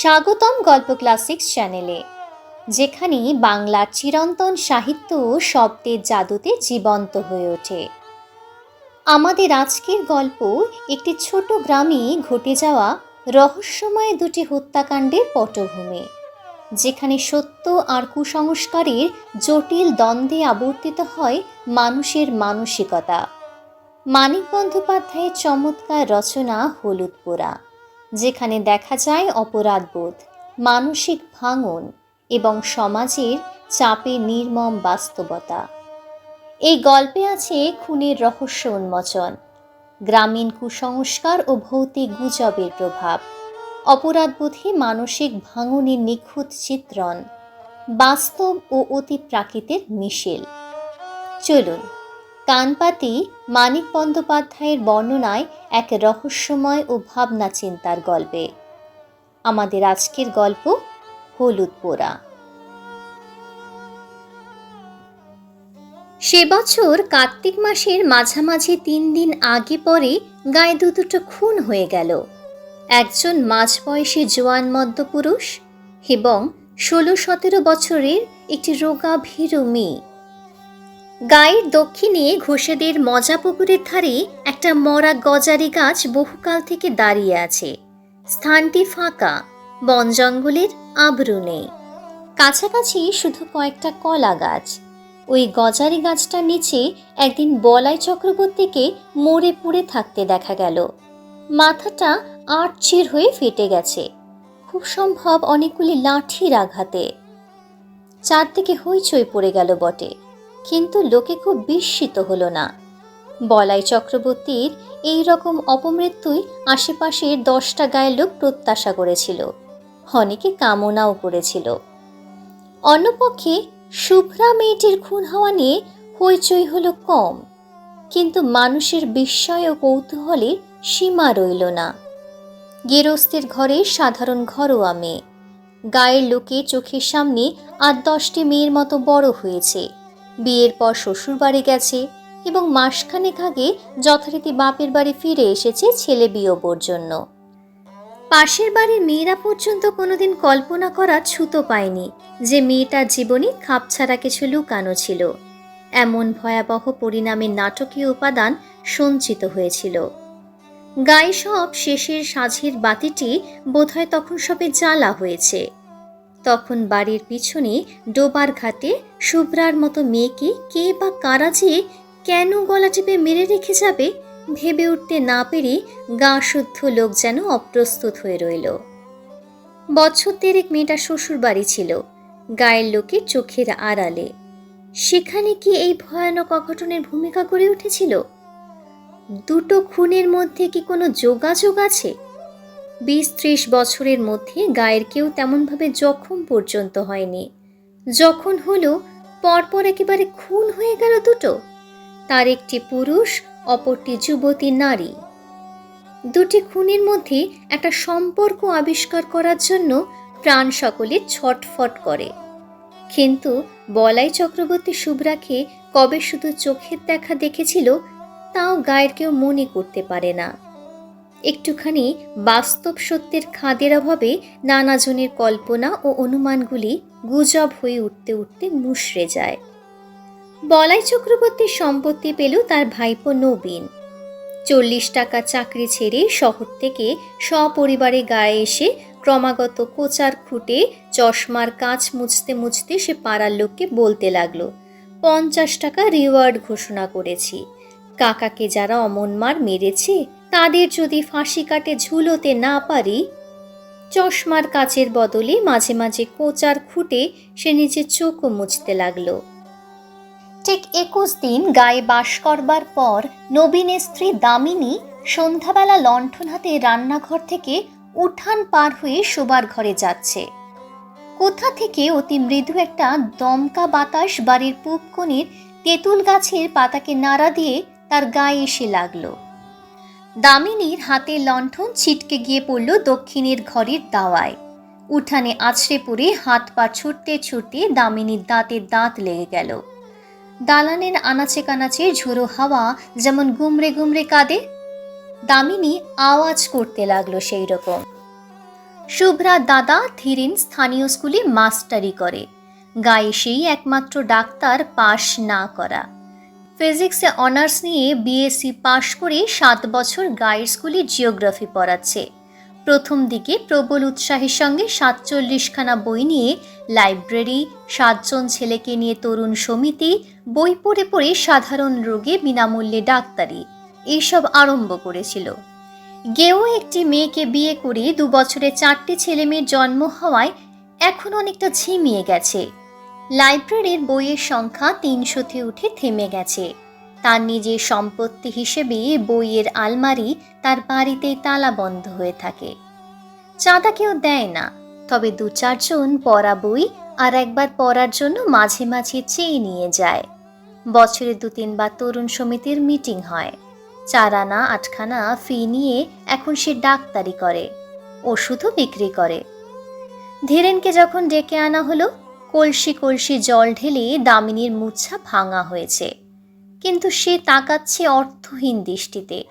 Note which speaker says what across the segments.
Speaker 1: স্বাগতম গল্প ক্লাসিক্স চ্যানেলে, যেখানে বাংলার চিরন্তন সাহিত্য শব্দের জাদুতে জীবন্ত হয়ে ওঠে। আমাদের আজকের গল্প একটি ছোট গ্রামে ঘটে যাওয়া রহস্যময় দুটি হত্যাকাণ্ডের পটভূমি, যেখানে সত্য আর কুসংস্কারের জটিল দ্বন্দ্বে আবর্তিত হয় মানুষের মানসিকতা। মানিক বন্দ্যোপাধ্যায়ের চমৎকার রচনা হলুদ পোড়া। যেখানে দেখা যায় অপরাধবোধ, মানসিক ভাঙন এবং সমাজের চাপে নির্মম বাস্তবতা। এই গল্পে আছে খুনের রহস্য উন্মোচন, গ্রামীণ কুসংস্কার ও ভৌতিক গুজবের প্রভাব, অপরাধবোধে মানসিক ভাঙনের নিখুঁত চিত্রণ, বাস্তব ও অতি প্রাকৃতের মিশেল। চলুন কানপাতি মানিক বন্দ্যোপাধ্যায়ের বর্ণনায় এক রহস্যময় ও ভাবনা চিন্তার গল্পে। আমাদের আজকের গল্প হলুদ পোড়া। সে বছর কার্তিক মাসের মাঝামাঝি তিন দিন আগে পরে গায়ে দু দুটো খুন হয়ে গেল। একজন মাঝবয়সী জোয়ান মদ্যপুরুষ এবং ষোলো সতেরো বছরের একটি রোগা ভীরু মেয়ে। গায়ের দক্ষিণে ঘোষেদের মজা পুকুরের ধারে একটা মরা গজারি গাছ বহুকাল থেকে দাঁড়িয়ে আছে। স্থানটি ফাঁকা, বন জঙ্গলের আবরু নেই। কাছাকাছি শুধু কয়েকটা কলা গাছ। ওই গজারি গাছটার নিচে একদিন বলাই চক্রবর্তীকে মরে পড়ে থাকতে দেখা গেল। মাথাটা আটচির হয়ে ফেটে গেছে। খুব সম্ভব অনেকগুলি লাঠির আঘাতে। চারদিকে হইচই পড়ে গেল বটে। কিন্তু লোকে খুব বিস্মিত হলো না। বলাই চক্রবর্তীর এই রকম অপমৃত্যুই আশেপাশের দশটা গায়ের লোক প্রত্যাশা করেছিল। অনেকে কামনাও করেছিল। অন্যপক্ষে শুভ্রা মেয়েটির খুন হওয়া নিয়ে হইচই হলো কম, কিন্তু মানুষের বিস্ময় ও কৌতূহলে সীমা রইল না। গেরস্তের ঘরে সাধারণ ঘরোয়া মেয়ে। গায়ের লোকে চোখের সামনে আট দশটি মেয়ের মতো বড় হয়েছে। বিয়ের পর শ্বশুর বাড়ি গেছে এবং মাসখানেক আগে যথারীতি বাপের বাড়ি ফিরে এসেছে ছেলে বিয়োবর জন্য। পাশের বাড়ির মেয়েরা পর্যন্ত কোনোদিন কল্পনা করা ছুতো পায়নি যে মেয়েটার জীবনে খাপছাড়া কিছু লুকানো ছিল। এমন ভয়াবহ পরিণামের নাটকীয় উপাদান সঞ্চিত হয়েছিল। গায়ে সব শেষের সাঝের বাতিটি বোধহয় তখন সবে জ্বালা হয়েছে। তখন বাড়ির পিছনে ডোবার ঘাটে শুভ্রার মতো মেয়েকে কে বা কারা যে কেন গলা টিপে মেরে রেখে যাবে ভেবে উঠতে না পেরে গা শুদ্ধ লোক যেন অপ্রস্তুত হয়ে রইল। বছর দেড়েক মেয়েটা শ্বশুর বাড়ি ছিল। গায়ের লোকের চোখের আড়ালে। সেখানে কি এই ভয়ানক অঘটনের ভূমিকা করে উঠেছিল? দুটো খুনের মধ্যে কি কোনো যোগাযোগ আছে? বিশ ত্রিশ বছরের মধ্যে গায়ের কেউ তেমনভাবে জখম পর্যন্ত হয়নি। যখন হলো, পরপর একেবারে খুন হয়ে গেল দুটো। তার একটি পুরুষ, অপরটি যুবতী নারী। দুটি খুনের মধ্যে একটা সম্পর্ক আবিষ্কার করার জন্য প্রাণ সকলে ছটফট করে। কিন্তু বলাই চক্রবর্তী শুভ্রাকে কবে শুধু চোখের দেখা দেখেছিল, তাও গায়ের কেউ মনে করতে পারে না। একটুখানি বাস্তব সত্যের খাদের অভাবে নানাজনের কল্পনা ও অনুমানগুলি গুজব হয়ে উঠতে উঠতে মুশড়ে যায়। বলাই চক্রবর্তীর সম্পত্তি পেল তার ভাইপো নবীন। চল্লিশ টাকা চাকরি ছেড়ে শহর থেকে সপরিবারে গায়ে এসে ক্রমাগত কোচার খুঁটে চশমার কাঁচ মুছতে মুছতে সে পাড়ার লোককে বলতে লাগল, পঞ্চাশ টাকা রিওয়ার্ড ঘোষণা করেছি। কাকাকে যারা অমনমার মেরেছে তাদের যদি ফাঁসি কাটে ঝুলোতে না পারি, চশমার কাচের বদলে মাঝে মাঝে কোচার খুঁটে সে নিজের চোখও মুছতে লাগল। ঠিক একুশ দিন গায়ে বাস করবার পর নবীনের স্ত্রী দামিনী সন্ধ্যাবেলা লণ্ঠন হাতে রান্নাঘর থেকে উঠান পার হয়ে শোবার ঘরে যাচ্ছে। কোথা থেকে অতি মৃদু একটা দমকা বাতাস বাড়ির পূব তেঁতুল গাছের পাতাকে নাড়া দিয়ে তার গায়ে এসে লাগল। দামিনীর হাতে লণ্ঠন ছিটকে গিয়ে পড়ল দক্ষিণের ঘরের দাওয়ায়। উঠানে আছড়ে পড়ে হাত পা ছুটতে ছুটতে দামিনীর দাঁতে দাঁত লেগে গেল। দালানের আনাচে কানাচে ঝোড়ো হাওয়া যেমন গুমরে গুমরে কাঁদে, দামিনী আওয়াজ করতে লাগল সেই রকম শুভ্রা দাদা ধীরেন স্থানীয় স্কুলে মাস্টারি করে। গায়ে সেই একমাত্র ডাক্তার পাশ না করা। ফিজিক্সে অনার্স নিয়ে বিএসসি পাশ করে সাত বছর গায়ের স্কুলে জিওগ্রাফি পড়াচ্ছে। প্রথম দিকে প্রবল উৎসাহের সঙ্গে সাতচল্লিশখানা বই নিয়ে লাইব্রেরি, সাতজন ছেলেকে নিয়ে তরুণ সমিতি, বই পড়ে পড়ে সাধারণ রোগে বিনামূল্যে ডাক্তারি, এইসব আরম্ভ করেছিল। গেও একটি মেয়েকে বিয়ে করে দু বছরে চারটি ছেলে মেয়ের জন্ম হওয়ায় এখন অনেকটা ঝিমিয়ে গেছে। লাইব্রেরির বইয়ের সংখ্যা তিনশোতে উঠে থেমে গেছে। তার নিজের সম্পত্তি হিসেবে বইয়ের আলমারি তার বাড়িতেই তালা বন্ধ হয়ে থাকে। চাঁদা কেউ দেয় না, তবে দু চারজন পড়া বই আর একবার পড়ার জন্য মাঝে মাঝে চেয়ে নিয়ে যায়। বছরে দু তিনবার তরুণ সমিতির মিটিং হয়। চার আনা আটখানা ফি নিয়ে এখন সে ডাক্তারি করে, ওষুধও বিক্রি করে। ধীরেনকে যখন ডেকে আনা হলো কলসি কলসি জল ঢেলে দামিনীর মুচ্ছা ভাঙা হয়েছে। কিন্তু সে তাকাচ্ছে অর্থহীন দৃষ্টিতে।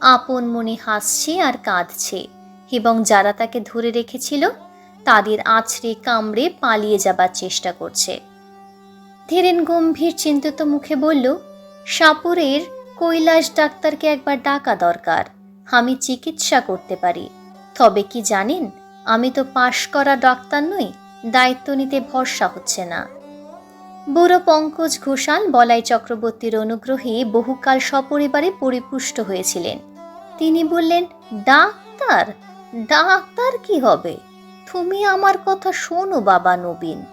Speaker 1: আপন মনে হাসছে আর কাঁদছে এবং যারা তাকে ধরে রেখেছিল, তাদের আছড়ে কামড়ে পালিয়ে যাবার চেষ্টা করছে। ধীরেন গম্ভীর চিন্তিত মুখে বলল, সাপুরের কৈলাস ডাক্তারকে একবার ডাকা দরকার। আমি চিকিৎসা করতে পারি। তবে কি জানেন, আমি তো পাশ করা ডাক্তার নই দায়িত্ব নিতে ভরসা হচ্ছে না। বুড়ো পঙ্কজ ঘোষাল বলাই চক্রবর্তীর অনুগ্রহে বহুকাল সপরিবারে পরিপুষ্ট হয়েছিলেন। তিনি বললেন, ডাক্তার ডাক্তার কি হবে? তুমি আমার কথা শোনো বাবা নবীন।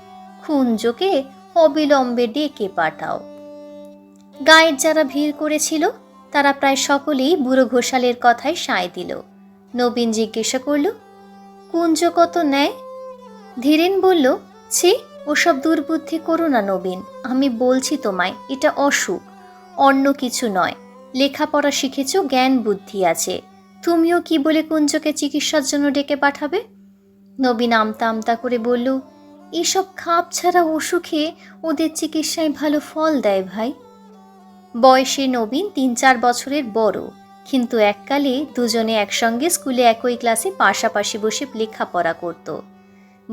Speaker 1: খুঞ্জকে অবিলম্বে ডেকে পাঠাও। গায়ের যারা ভিড় করেছিল, তারা প্রায় সকলেই বুড়ো ঘোষালের কথায় সায় দিল। নবীন জিজ্ঞাসা করল, কুঞ্জ কত নেয়? ধীরেন বলল, ছি, ওসব দুর্বুদ্ধি করো না নবীন, আমি বলছি তোমায়, এটা অসুখ। অন্য কিছু নয়, লেখাপড়া শিখেছ, জ্ঞান বুদ্ধি আছে। তুমিও কি বলে কুঞ্জকে চিকিৎসার জন্য ডেকে পাঠাবে? নবীন আমতা আমতা করে বলল, এসব খাপ ছাড়া অসুখে ওদের চিকিৎসায় ভালো ফল দেয় ভাই। বয়সে নবীন তিন চার বছরের বড়, কিন্তু এককালে দুজনে একসঙ্গে স্কুলে একই ক্লাসে পাশাপাশি বসে লেখাপড়া করত।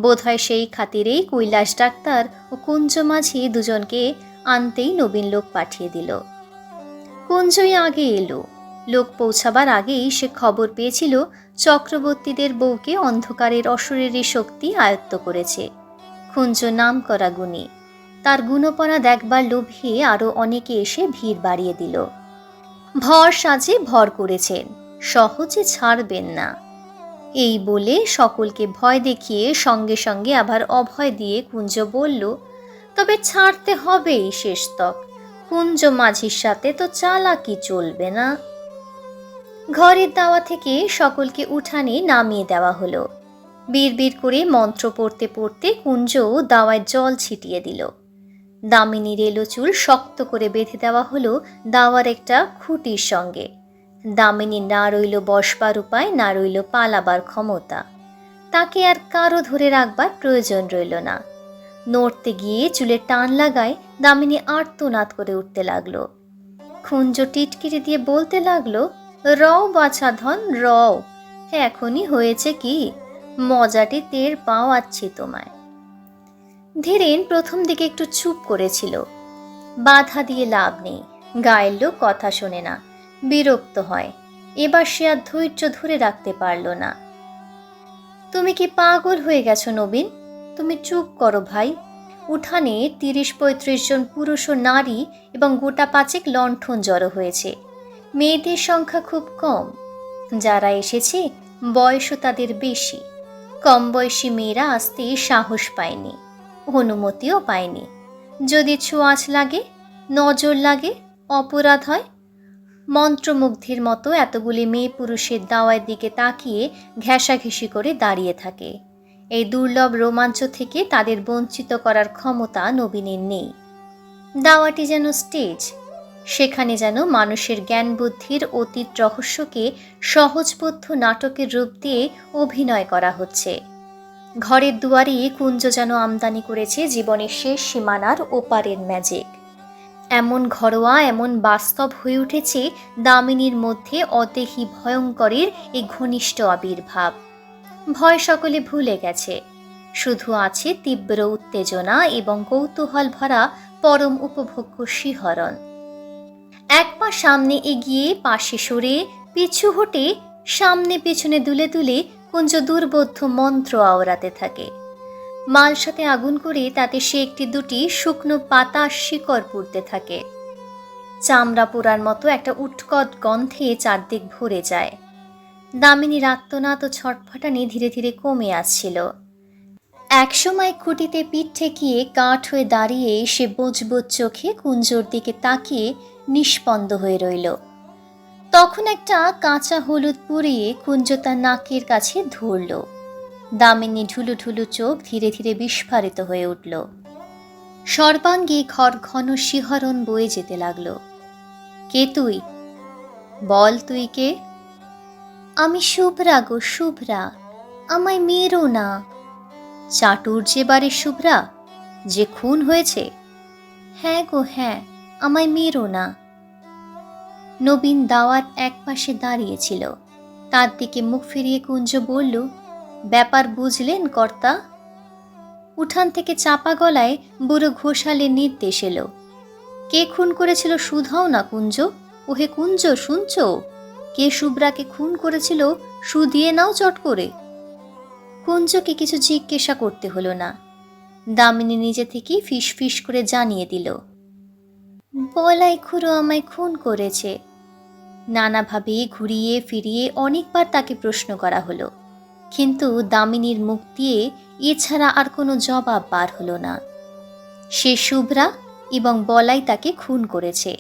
Speaker 1: বোধহয় সেই খাতিরেই কৈলাস ডাক্তার ও কুঞ্জ মাঝি দুজনকে আনতেই নবীন লোক পাঠিয়ে দিল। কুঞ্জই আগে এলো। লোক পৌঁছাবার আগেই সে খবর পেয়েছিল চক্রবর্তীদের বউকে অন্ধকারের অশরীরী শক্তি আয়ত্ত করেছে। কুঞ্জ নাম করা গুণী। তার গুণপনা দেখবার লোভে আরও অনেকে এসে ভিড় বাড়িয়ে দিল। ভর সাজে ভর করেছেন। সহজে ছাড়বেন না। এই বলে সকলকে ভয় দেখিয়ে সঙ্গে সঙ্গে আবার অভয় দিয়ে কুঞ্জ বলল, তবে ছাড়তে হবেই শেষতক কুঞ্জ মাঝির সাথে তো চালাকি চলবে না। ঘরের দাওয়া থেকে সকলকে উঠানে নামিয়ে দেওয়া হলো। বিড় করে মন্ত্র পড়তে পড়তে কুঞ্জ দাওয়ায় জল ছিটিয়ে দিল। দামিনীর এলো চুল শক্ত করে বেঁধে দেওয়া হলো দাওয়ার একটা খুঁটির সঙ্গে। দামিনী না রইল বসবার উপায়, না রইল পালাবার ক্ষমতা। তাকে আর কারও ধরে রাখবার প্রয়োজন রইল না। নড়তে গিয়ে চুলে টান লাগায় দামিনী আর্তনাদ করে উঠতে লাগল। খুঞ্জ টিটকিরি দিয়ে বলতে লাগল, রও বাছা ধন, রও, এখনই হয়েছে কি? মজাটি টের পাওয়াচ্ছি তোমায়। ধীরেন প্রথম দিকে একটু চুপ করেছিল। বাধা দিয়ে লাভ নেই, গায়ের লোক কথা শোনে না। বিরক্ত হয়। এবার সে আর ধৈর্য ধরে রাখতে পারল না। তুমি কি পাগল হয়ে গেছো নবীন? তুমি চুপ করো ভাই। উঠানে তিরিশ পঁয়ত্রিশ জন পুরুষ ও নারী এবং গোটা পাঁচেক লণ্ঠন জড়ো হয়েছে। মেয়েদের সংখ্যা খুব কম। যারা এসেছে, বয়সও তাদের বেশি। কম বয়সী মেয়েরা আসতে সাহস পায়নি, অনুমতিও পায়নি। যদি ছোঁয়াচ লাগে, নজর লাগে, অপরাধ হয় মন্ত্রমুগ্ধের মতো এতগুলি মেয়ে পুরুষের দাওয়ার দিকে তাকিয়ে ঘেঁষাঘেঁষি করে দাঁড়িয়ে থাকে। এই দুর্লভ রোমাঞ্চ থেকে তাদের বঞ্চিত করার ক্ষমতা নবীনের নেই। দাওয়াটি যেন স্টেজ, সেখানে যেন মানুষের জ্ঞান বুদ্ধির অতীত রহস্যকে সহজবোধ্য নাটকের রূপ দিয়ে অভিনয় করা হচ্ছে। ঘরের দুয়ারে কুঞ্জ যেন আমদানি করেছে জীবনের শেষ সীমানার ওপারের ম্যাজিক এমন ঘরোয়া, এমন বাস্তব হয়ে উঠেছে দামিনীর মধ্যে অদেহি ভয়ঙ্করের এই ঘনিষ্ঠ আবির্ভাব। ভয় সকলে ভুলে গেছে। শুধু আছে তীব্র উত্তেজনা এবং কৌতূহল ভরা পরম উপভোগ্য শিহরণ। এক পা সামনে এগিয়ে পাশে সরে পিছু হটে সামনে পেছনে দুলে দুলে কুঞ্জ দুর্বোধ্য মন্ত্র আওড়াতে থাকে। মালসাতে আগুন করে তাতে সে একটি দুটি শুকনো পাতা শিকড় পুড়তে থাকে। চামড়া পোড়ার মতো একটা উৎকট গন্ধে চারদিক ভরে যায়। দামিনীর আত্মনাদ ও ছটফটানি ধীরে ধীরে কমে আসছিল। একসময় খুঁটিতে পিঠ ঠেকিয়ে কাঠ হয়ে দাঁড়িয়ে সে বোঝবোজ চোখে কুঞ্জোর দিকে তাকিয়ে নিষ্পন্দ হয়ে রইল। তখন একটা কাঁচা হলুদ পুড়িয়ে কুঞ্জ তার নাকের কাছে ধরল। দামিনী ঢুলু ঢুলু চোখ ধীরে ধীরে বিস্ফারিত হয়ে উঠল। সর্বাঙ্গে ঘর ঘন শিহরণ বয়ে যেতে লাগল। কে তুই? বল তুই কে? আমি শুভ্রা গো, শুভ্রা। আমায় মেরো না। চাটুর যে বাড়ির শুভ্রা, যে খুন হয়েছে? হ্যাঁ গো হ্যাঁ আমায় মেরো না। নবীন দাওয়াত এক পাশে দাঁড়িয়েছিল তার দিকে মুখ ফিরিয়ে কুঞ্জ বলল ব্যাপার বুঝলেন, কর্তা? উঠান থেকে চাপা গলায় বুড়ো ঘোষালের নির্দেশ এলো। কে খুন করেছিল শুধাও না কুঞ্জ? ওহে কুঞ্জ, শুনছ? কে শুভ্রাকে খুন করেছিল সু দিয়ে নাও চট করে। কুঞ্জকে কিছু জিজ্ঞাসা করতে হলো না। দামিনী নিজে থেকেই ফিস ফিস করে জানিয়ে দিল, বলাই খুড়ো আমায় খুন করেছে। নানাভাবে ঘুরিয়ে ফিরিয়ে অনেকবার তাকে প্রশ্ন করা হলো। কিন্তু দামিনীর মুখ দিয়ে এছাড়া আর কোনো জবাব বার হলো না। সে শুভ্রা এবং বলাই তাকে খুন করেছে।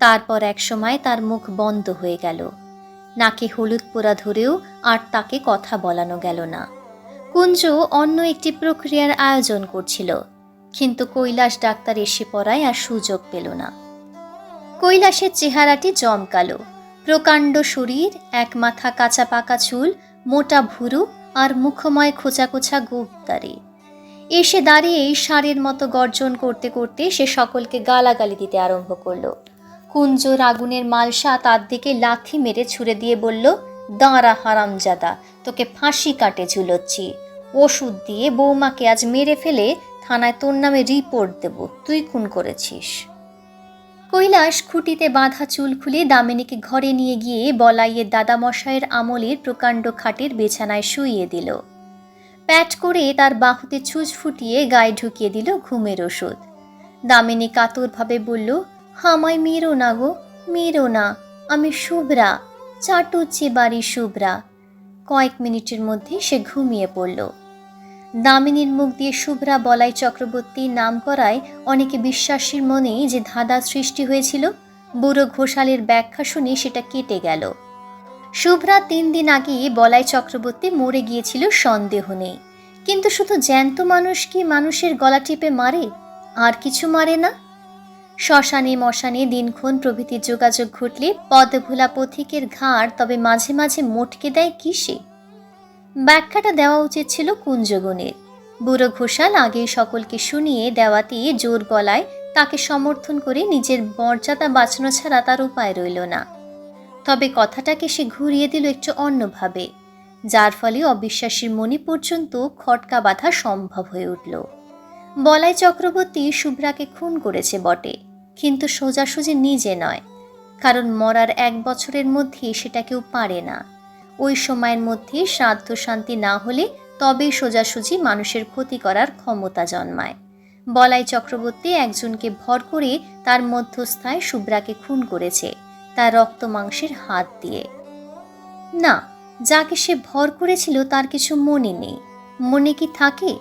Speaker 1: তারপর এক সময় তার মুখ বন্ধ হয়ে গেল। নাকে হলুদ পোড়া ধরেও আর তাকে কথা বলানো গেল না। কুঞ্জ অন্য একটি প্রক্রিয়ার আয়োজন করছিল, কিন্তু কৈলাস ডাক্তার এসে পড়ায় আর সুযোগ পেল না। কৈলাসের চেহারাটি জমকালো, প্রকাণ্ড শরীর, এক মাথা কাঁচা পাকা চুল মোটা ভুরু আর মুখময় খোঁচা খোঁচা গোপদারি এসে দাঁড়িয়ে ষাঁড়ের মতো গর্জন করতে করতে সে সকলকে গালাগালি দিতে আরম্ভ করল। কুঞ্জর আগুনের মালসা তার দিকে লাথি মেরে ছুড়ে দিয়ে বলল, দাঁড়া হারামজাদা, তোকে ফাঁসি কাটে ঝুলোচ্ছি। ওষুধ দিয়ে বৌমাকে আজ মেরে ফেলে থানায় তোর নামে রিপোর্ট দেব। তুই খুন করেছিস। কৈলাস খুঁটিতে বাঁধা চুল খুলে দামিনীকে ঘরে নিয়ে গিয়ে বলাইয়ের দাদামশাইয়ের আমলের প্রকাণ্ড খাটের বিছানায় শুইয়ে দিল। প্যাট করে তার বাহুতে ছুঁচ ফুটিয়ে গায়ে ঢুকিয়ে দিল ঘুমের ওষুধ। দামিনী কাতরভাবে বলল হামায় মেরো না গো, মেরো না, আমি শুভ্রা চাটুচ্ছি বাড়ি শুভ্রা। কয়েক মিনিটের মধ্যে সে ঘুমিয়ে পড়ল। দামিনীর মুখ দিয়ে শুভ্রা বলাই চক্রবর্তীর নাম করায় অনেকে বিশ্বাসীর মনে যে ধাঁধা সৃষ্টি হয়েছিল। বুড়ো ঘোষালের ব্যাখ্যা শুনে সেটা কেটে গেল। শুভ্রা তিন দিন আগে বলাই চক্রবর্তী মরে গিয়েছিল, সন্দেহ নেই। কিন্তু শুধু জ্যান্ত মানুষ কি মানুষের গলা টিপে মারে? আর কিছু মারে না? শ্মশানে মশানে দিনক্ষণ প্রভৃতির যোগাযোগ ঘটলে পদভোলা পথিকের ঘাড় তবে মাঝে মাঝে মোটকে দেয় কিসে? ব্যাখ্যাটা দেওয়া উচিত ছিল কুঞ্জগুণের। বুড়ো ঘোষাল আগেই সকলকে শুনিয়ে দেওয়াতে জোর গলায় তাকে সমর্থন করে নিজের মর্যাদা বাঁচানো ছাড়া তার উপায় রইল না। তবে কথাটাকে সে ঘুরিয়ে দিল একটু অন্যভাবে, যার ফলে অবিশ্বাসীর মনে পর্যন্ত খটকা বাঁধা সম্ভব হয়ে উঠল। বলাই চক্রবর্তী শুভ্রাকে খুন করেছে বটে, কিন্তু সোজাসুজি নিজে নয়, কারণ মরার এক বছরের মধ্যে সেটা কেউ পারে না। ওই সময়ের মধ্যে শ্রাদ্ধ শান্তি না হলে তবেই সোজাসুজি মানুষের ক্ষতি করার ক্ষমতা জন্মায়। বলাই চক্রবর্তী একজনকে ভর করে তার মধ্যস্থায় শুভ্রাকে খুন করেছে, তার রক্ত মাংসের হাত দিয়ে। না, যাকে সে ভর করেছিল তার কিছু মনে নেই। মনে কি থাকে?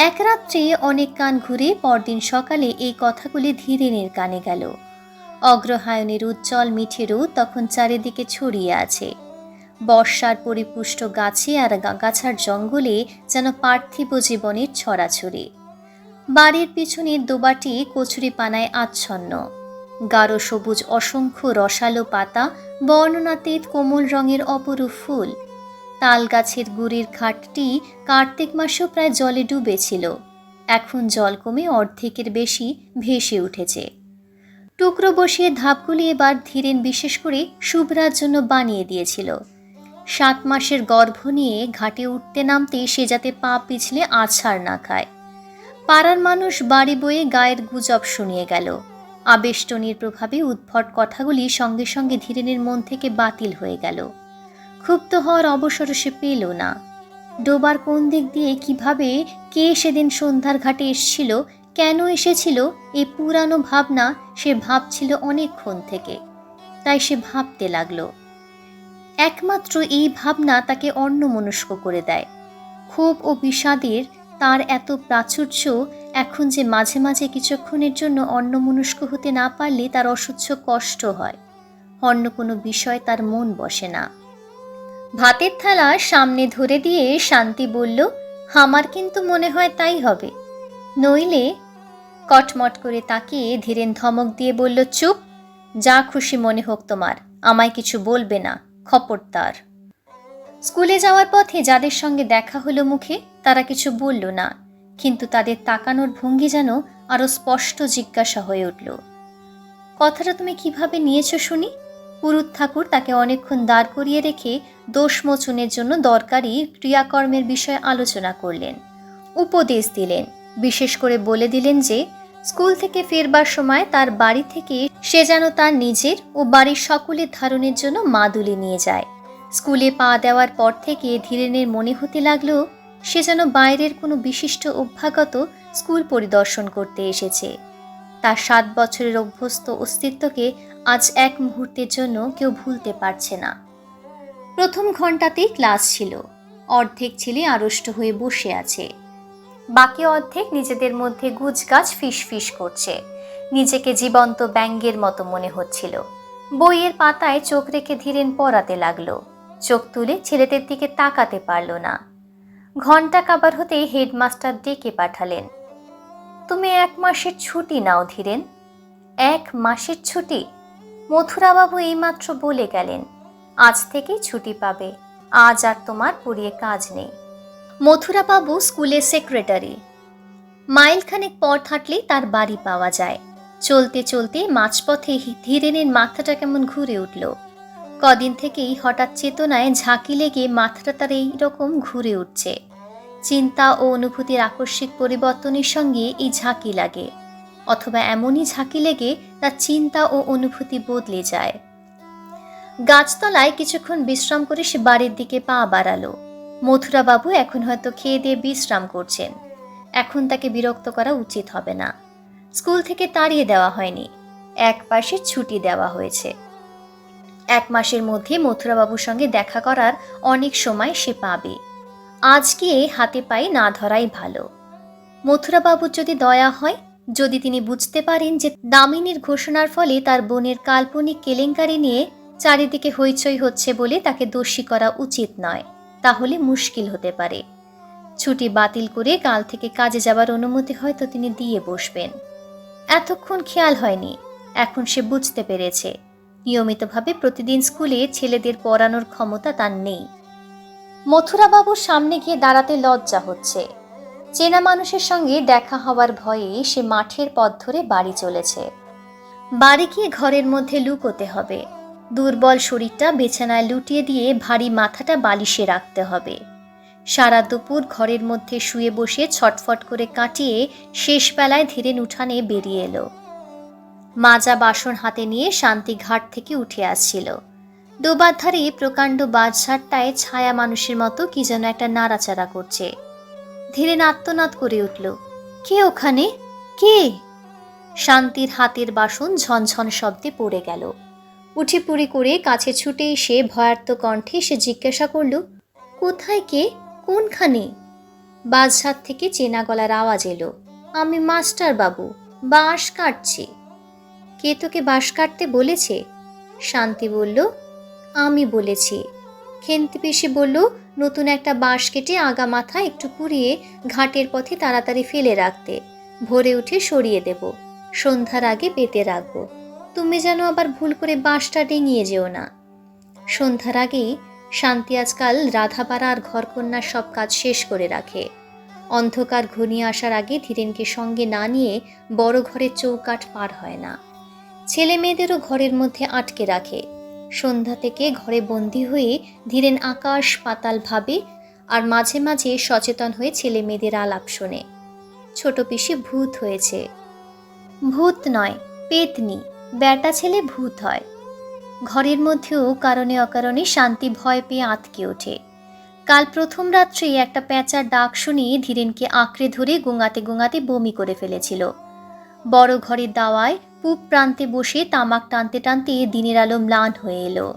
Speaker 1: এক রাত্রে অনেক কান ঘুরে পরদিন সকালে এই কথাগুলি ধীরেনের কানে গেল। অগ্রহায়ণের উজ্জ্বল মিঠে রোদ তখন চারিদিকে ছড়িয়ে আছে। বর্ষার পরিপুষ্ট গাছে আর গাছার জঙ্গলে যেন পার্থিব জীবনের ছড়াছড়ি। বাড়ির পিছনে দোবাটি কচুরি পানায় আচ্ছন্ন। গাঢ় সবুজ অসংখ্য রসালো পাতা বর্ণনাতীত কোমল রঙের অপরূপ ফুল। তাল গাছের গুড়ির খাটটি কার্তিক মাসেও প্রায় জলে ডুবেছিল। এখন জল কমে অর্ধেকের বেশি ভেসে উঠেছে। টুকরো বসিয়ে ধাপগুলি এবার ধীরেন বিশেষ করে শুভ্রার জন্য বানিয়ে দিয়েছিল। সাত মাসের গর্ভ নিয়ে ঘাটে উঠতে নামতে সে যাতে পা পিছলে আছাড় না খায়। পাড়ার মানুষ বাড়ি বয়ে গায়ের গুজব শুনিয়ে গেল। আবেষ্টনীর প্রভাবে উদ্ভট কথাগুলি সঙ্গে সঙ্গে ধীরেনের মন থেকে বাতিল হয়ে গেল। ক্ষুব্ধ হওয়ার অবসর সে পেল না। ডোবার কোন দিক দিয়ে কীভাবে কে সেদিন সন্ধ্যার ঘাটে এসছিল, কেন এসেছিল এই পুরানো ভাবনা সে ভাবছিল অনেকক্ষণ থেকে। তাই সে ভাবতে লাগল। একমাত্র এই ভাবনা তাকে অন্যমনস্ক করে দেয়। ক্ষোভ ও বিষাদের তার এত প্রাচুর্য এখন যে মাঝে মাঝে কিছুক্ষণের জন্য অন্যমনস্ক হতে না পারলে তার অসহ্য কষ্ট হয়। অন্য কোনো বিষয় তার মন বসে না। ভাতের থালা সামনে ধরে দিয়ে শান্তি বলল, আমার কিন্তু মনে হয় তাই হবে। নইলে কটমট করে তাকিয়ে ধীরেন ধমক দিয়ে বলল, চুপ, যা খুশি মনে হোক তোমার, আমায় কিছু বলবে না। খপরদার। স্কুলে যাওয়ার পথে যাদের সঙ্গে দেখা হলো মুখে, তারা কিছু বলল না, কিন্তু তাদের তাকানোর ভঙ্গি যেন আরও স্পষ্ট জিজ্ঞাসা হয়ে উঠল। কথাটা তুমি কীভাবে নিয়েছো শুনি? পুরুত ঠাকুর তাকে অনেকক্ষণ দাঁড় করিয়ে রেখে দোষমোচনের জন্য দরকারি ক্রিয়াকর্মের বিষয়ে আলোচনা করলেন। উপদেশ দিলেন, বিশেষ করে বলে দিলেন যে স্কুল থেকে ফেরবার সময় তার বাড়ি থেকে সে যেন তার নিজের ও বাড়ির সকলের ধারণের জন্য মাদুলি নিয়ে যায়। স্কুলে পা দেওয়ার পর থেকে ধীরেনের মনে হতে লাগল, সে যেন বাইরের কোনো বিশিষ্ট অভ্যাগত স্কুল পরিদর্শন করতে এসেছে। তার সাত বছরের অভ্যস্ত অস্তিত্বকে আজ এক মুহূর্তের জন্য কেউ ভুলতে পারছে না। প্রথম ঘন্টাতেই ক্লাস ছিল। অর্ধেক ছেলে আড়ষ্ট হয়ে বসে আছে। বাকি অর্ধেক নিজেদের মধ্যে গুজগাছ ফিস করছে। নিজেকে জীবন্ত ব্যাঙ্গের মতো মনে হচ্ছিল। বইয়ের পাতায় চোখ রেখে ধীরেন পড়াতে লাগল। চোখ তুলে ছেলেদের দিকে তাকাতে পারল না। ঘণ্টা কাবার হতেই হেডমাস্টার ডেকে পাঠালেন। তুমি এক মাসের ছুটি নাও ধীরেন। এক মাসের ছুটি? মথুরাবাবু এইমাত্র বলে গেলেন। আজ থেকেই ছুটি পাবে। আজ আর তোমার পড়িয়ে কাজ নেই। মথুরাবাবু স্কুলের সেক্রেটারি। মাইলখানেক পথ হাঁটলেই তার বাড়ি পাওয়া যায়। চলতে চলতে মাঝপথে ধীরেনের মাথাটা কেমন ঘুরে উঠল। কদিন থেকেই হঠাৎ চেতনায় ঝাঁকি লেগে মাথাটা তার এই রকম ঘুরে উঠছে। চিন্তা ও অনুভূতির আকস্মিক পরিবর্তনের সঙ্গে এই ঝাঁকি লাগে। অথবা এমনই ঝাঁকি লেগে তার চিন্তা ও অনুভূতি বদলে যায়। গাছতলায় কিছুক্ষণ বিশ্রাম করে সে বাড়ির দিকে পা বাড়ালো। মথুরাবাবু এখন হয়তো খেয়ে দিয়ে বিশ্রাম করছেন। এখন তাকে বিরক্ত করা উচিত হবে না। স্কুল থেকে তাড়িয়ে দেওয়া হয়নি। এক পাশে ছুটি দেওয়া হয়েছে। এক মাসের মধ্যে মথুরাবাবুর সঙ্গে দেখা করার অনেক সময় সে পাবে। আজ গিয়ে হাতে পায়ে না ধরাই ভালো। মথুরাবাবুর যদি দয়া হয়, যদি তিনি বুঝতে পারেন যে দামিনীর ঘোষণার ফলে তার বোনের কাল্পনিক কেলেঙ্কারি নিয়ে চারিদিকে হইচই হচ্ছে বলে তাকে দোষী করা উচিত নয়। তাহলে মুশকিল হতে পারে। ছুটি বাতিল করে কাল থেকে কাজে যাবার অনুমতি হয়তো তিনি দিয়ে বসবেন। এতক্ষণ খেয়াল হয়নি, এখন সে বুঝতে পেরেছে। নিয়মিতভাবে প্রতিদিন স্কুলে ছেলেদের পড়ানোর ক্ষমতা তার নেই। মথুরাবাবুর সামনে গিয়ে দাঁড়াতে লজ্জা হচ্ছে। চেনা মানুষের সঙ্গে দেখা হওয়ার ভয়ে সে মাঠের পথ ধরে বাড়ি চলেছে। বাড়ি গিয়ে ঘরের মধ্যে লুকোতে হবে। দুর্বল শরীরটা বিছানায় লুটিয়ে দিয়ে ভারী মাথাটা বালিশে রাখতে হবে। সারা দুপুর ঘরের মধ্যে শুয়ে বসে ছটফট করে কাটিয়ে শেষ বেলায় ধীরেন উঠানে বেরিয়ে এলো। মাজা বাসন হাতে নিয়ে শান্তি ঘাট থেকে উঠে আসছিল। ডোবার ধারে প্রকাণ্ড বাজঝাড়টায় ছায়া মানুষের মতো কি যেন একটা নাড়াচাড়া করছে। ধীরে নাত্তনাদ করে উঠল, কে ওখানে? কে? শান্তির হাতের বাসন ঝনঝন শব্দে পড়ে গেল। উঠে পুড়ি করে কাছে ছুটে এসে ভয়ার্ত কণ্ঠে সে জিজ্ঞাসা করল, কোথায় কে? কোনখানে? বাজঝাড় থেকে চেনা গলার আওয়াজ এলো, আমি মাস্টার বাবু, বাঁশ কাটছি। কে তোকে বাঁশ কাটতে বলেছে? শান্তি বলল, আমি বলেছি। খেন্তি পিসি বলল, নতুন একটা বাঁশ কেটে আগা মাথা একটু পুড়িয়ে ঘাটের পথে তাড়াতাড়ি ফেলে রাখতে। ভোরে উঠে সরিয়ে দেব। সন্ধ্যার আগে পেতে রাখব। তুমি যেন আবার ভুল করে বাঁশটা ডিঙিয়ে যেও না। সন্ধ্যার আগেই শান্তি আজকাল রাধাপাড়া আর ঘরকন্যার সব কাজ শেষ করে রাখে। অন্ধকার ঘনিয়ে আসার আগে ধীরেনকে সঙ্গে না নিয়ে বড় ঘরের চৌকাঠ পার হয় না। ছেলে মেয়েদেরও ঘরের মধ্যে আটকে রাখে। সন্ধ্যা থেকে ঘরে বন্দি হয়ে ধীরেন আকাশ পাতাল ভাবে আর মাঝে মাঝে সচেতন হয়ে ছেলে মেয়েদের আলাপ শোনে। ছোট পিসি ভূত হয়েছে। ভূত নয়, পেতনি। ব্যাটা ছেলে ভূত হয়। ঘরের মধ্যেও কারণে অকারণে শান্তি ভয় পেয়ে আতকে ওঠে। কাল প্রথম রাত্রে একটা প্যাঁচার ডাক শুনিয়ে ধীরেনকে আঁকড়ে ধরে গোঙাতে গোঙাতে বমি করে ফেলেছিল। বড় ঘরের দাওয়ায় পূব প্রান্তে বসে তামাক টানতে টানতে দিনের আলো ম্লান হয়ে এলো।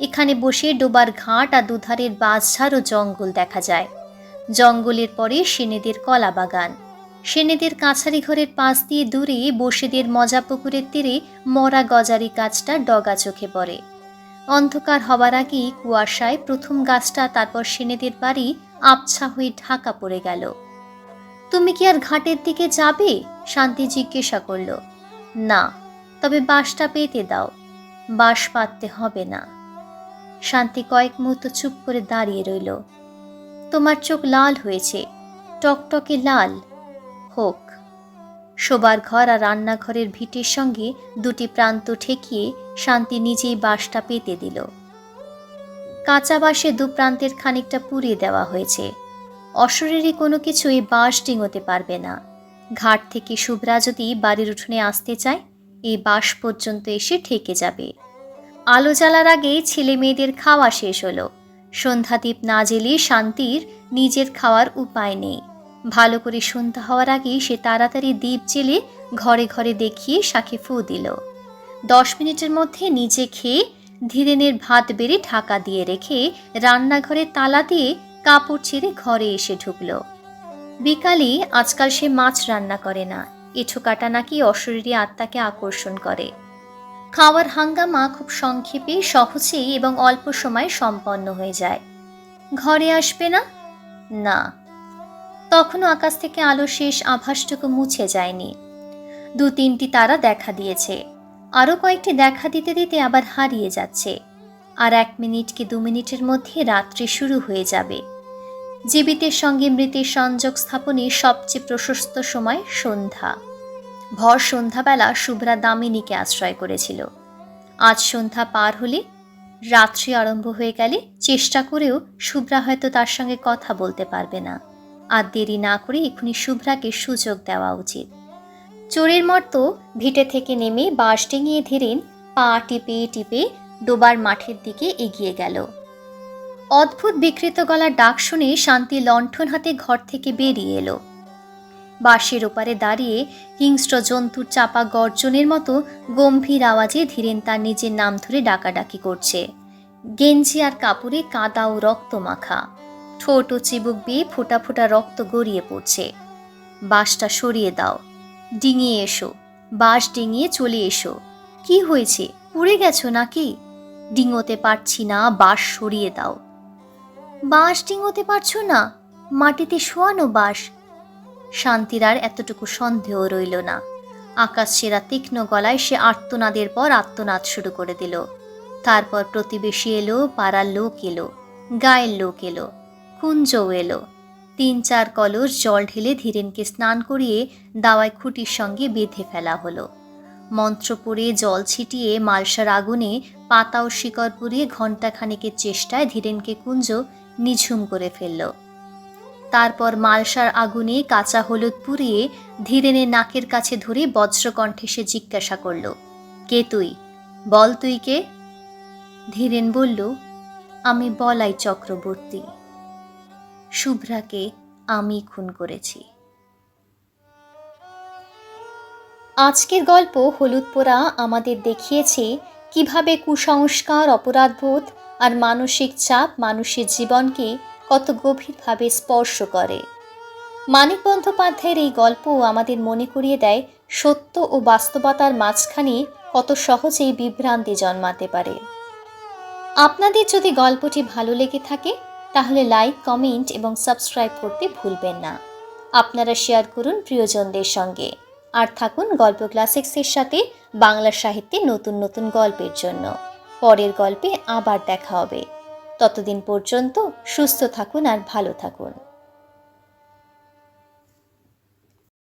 Speaker 1: এখানে বসে ডোবার ঘাট আর দুধারের বাঁশঝাড় ও জঙ্গল দেখা যায়। জঙ্গলের পরে সেনেদের কলা বাগান সেনেদের কাছারি ঘরের পাশ দিয়ে দূরে বসেদের মজা পুকুরের তীরে মরা গজারি গাছটা ডগা চোখে পড়ে। অন্ধকার হবার আগেই কুয়াশায় প্রথম গাছটা, তারপর সেনেদের বাড়ি আবছা হয়ে ঢাকা পড়ে গেল। তুমি কি আর ঘাটের দিকে যাবে? শান্তি জিজ্ঞাসা করল। না, তবে বাঁশটা পেতে দাও, বাঁশ পাততে হবে না। শান্তি কয়েক মুহূর্ত চুপ করে দাঁড়িয়ে রইল। তোমার চোখ লাল হয়েছে, টকটকে লাল হোক। শোবার ঘর আর রান্নাঘরের ভিটের সঙ্গে দুটি প্রান্ত ঠেকিয়ে শান্তি নিজেই বাঁশটা পেতে দিল। কাঁচা বাঁশে দু প্রান্তের খানিকটা পুড়িয়ে দেওয়া হয়েছে। অশরীরই কোনো কিছুই বাঁশ ডিঙোতে পারবে না। ঘাট থেকে শুভ্রা যদি বাড়ির উঠোনে আসতে চায়, এই বাঁশ পর্যন্ত এসে ঠেকে যাবে। আলো জ্বালার আগেই ছেলে মেয়েদের খাওয়া শেষ হলো। সন্ধ্যাদীপ না জেলে শান্তির নিজের খাওয়ার উপায় নেই। ভালো করে সন্ধ্যা হওয়ার আগেই সে তাড়াতাড়ি দ্বীপ জেলে ঘরে ঘরে দেখিয়ে শাকে ফু দিল। দশ মিনিটের মধ্যে নিজে খেয়ে ধীরেনের ভাত বেড়ে ঢাকা দিয়ে রেখে রান্নাঘরে তালা দিয়ে কাপড় ছেড়ে ঘরে এসে ঢুকল। বিকালে আজকাল সে মাছ রান্না করে না এঁঠো কাটা নাকি অশরীরী আত্মাকে আকর্ষণ করে। খাওয়ার হাঙ্গামা খুব সংক্ষেপে, সহজেই এবং অল্প সময়ে সম্পন্ন হয়ে যায়। ঘরে আসবে না? না। তখনও আকাশ থেকে আলো শেষ আভাসটুকু মুছে যায়নি। দু তিনটি তারা দেখা দিয়েছে। আরও কয়েকটি দেখা দিতে দিতে আবার হারিয়ে যাচ্ছে। আর এক মিনিট কি দু মিনিটের মধ্যে রাত্রি শুরু হয়ে যাবে। জীবিতের সঙ্গে মৃতের সংযোগ স্থাপনে সবচেয়ে প্রশস্ত সময় সন্ধ্যা। ভর সন্ধ্যাবেলা শুভ্রা দামিনীকে আশ্রয় করেছিল। আজ সন্ধ্যা পার হলে রাত্রি আরম্ভ হয়ে গেলে চেষ্টা করেও শুভ্রা হয়তো তার সঙ্গে কথা বলতে পারবে না। আর দেরি না করে এখনই শুভ্রাকে সুযোগ দেওয়া উচিত। চোরের মতো ভিটে থেকে নেমে বাঁশ ডিঙিয়ে ধীরেন, পা টিপে টিপে ডোবার মাঠের দিকে এগিয়ে গেল। অদ্ভুত বিকৃত গলার ডাক শুনে শান্তি লণ্ঠন হাতে ঘর থেকে বেরিয়ে এলো। বাঁশের ওপারে দাঁড়িয়ে হিংস্র জন্তুর চাপা গর্জনের মতো গম্ভীর আওয়াজে ধীরেন তার নিজের নাম ধরে ডাকাডাকি করছে। গেঞ্জি আর কাপড়ে কাদা ও রক্ত মাখা। ঠোঁট ও চিবুক বেয়ে ফোটা ফোটা রক্ত গড়িয়ে পড়ছে। বাঁশটা সরিয়ে দাও। ডিঙিয়ে এসো। বাঁশ ডিঙিয়ে চলে এসো। কি হয়েছে? পুড়ে গেছো নাকি? ডিঙোতে পারছি না বাঁশ সরিয়ে দাও। বাঁশ ডিঙোতে পারছ না? মাটিতে শোয়ানো বাঁশ শান্তির আর এতটুকু সন্দেহ রইল না। আকাশ সেরা তীক্ষ্ণ গলায় সে আর্তনাদের পর আর্তনাদ শুরু করে দিল। তারপর প্রতিবেশী এলো, পাড়ার লোক এলো, গায়ের লোক এলো। কুঞ্জও এলো। তিন চার কলস জল ঢেলে ধীরেনকে স্নান করিয়ে দাওয়ায় খুঁটির সঙ্গে বেঁধে ফেলা হলো। মন্ত্র পড়ে জল ছিটিয়ে মালসার আগুনে পাতা ও শিকড় পুড়িয়ে ঘণ্টাখানেকের চেষ্টায় ধীরেনকে কুঞ্জ নিঝুম করে ফেলল। তারপর মালসার আগুনে কাঁচা হলুদ পুড়িয়ে ধীরেনের নাকের কাছে ধরে বজ্রকণ্ঠে সে জিজ্ঞাসা করল, কে তুই? বল তুই কে? ধীরেন বলল, আমি বলাই চক্রবর্তী। শুভ্রাকে আমি খুন করেছি। আজকের গল্প হলুদ পোড়া আমাদের দেখিয়েছে কীভাবে কুসংস্কার, অপরাধবোধ আর মানসিক চাপ মানুষের জীবনকে কত গভীরভাবে স্পর্শ করে। মানিক বন্দ্যোপাধ্যায়ের এই গল্প আমাদের মনে করিয়ে দেয় সত্য ও বাস্তবতার মাঝখানে কত সহজেই বিভ্রান্তি জন্মাতে পারে। আপনাদের যদি গল্পটি ভালো লেগে থাকে তাহলে লাইক কমেন্ট এবং সাবস্ক্রাইব করতে ভুলবেন না। আপনারা শেয়ার করুন প্রিয়জনদের সঙ্গে। আর থাকুন গল্প ক্লাসিক্সের সাথে বাংলা সাহিত্যে নতুন নতুন গল্পের জন্য। পরের গল্পে আবার দেখা হবে। ততদিন পর্যন্ত সুস্থ থাকুন আর ভালো থাকুন।